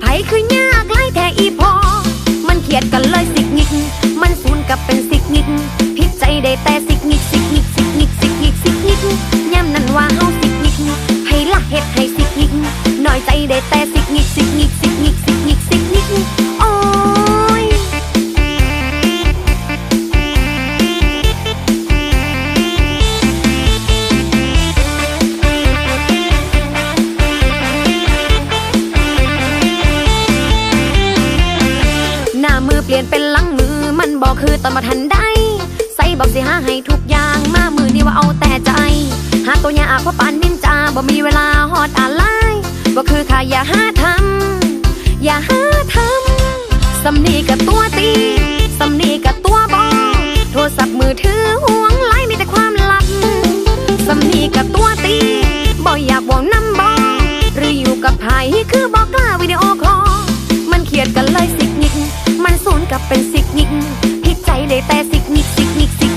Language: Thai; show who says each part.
Speaker 1: ไผคือยากไล่แต่อีพอ มันเขียดกันเลยสิกงิก มันสูนกับเป็นสิกงิก พิจใจได้แต่สิกงิกสิกงิกสิกงิกสิกงิกสิกงิกย่ำนั้นว่าเฮาสิกงิก ให้ละเห็ดให้สิกงิก น้อยใจได้แต่สิกงิกสิกงิกสิกงิก ปลี่ยนเป็นลังมือ มันบอกคือตอนมาทันได้ใส่บอกสิหาให้ทุกอย่างมามือนี่ว่าเอาแต่ใจ หาตัวยากเพราะปานนินจาบ่มีเวลาฮอดอะไรบ่คือค่ะอย่าหาทำอย่าหาทำสำนีกับตัวตีสำนีกับตัวบอโทรศัพท์มือถือห่วงไลมีแต่ความลับสำนีกับตัวตีบ่อยากบอกน้ำบอหรืออยู่กับไผคือบอกกล้าวิดีโอค ให้ใจเลยแต่สิกนิกสิกนิกสิก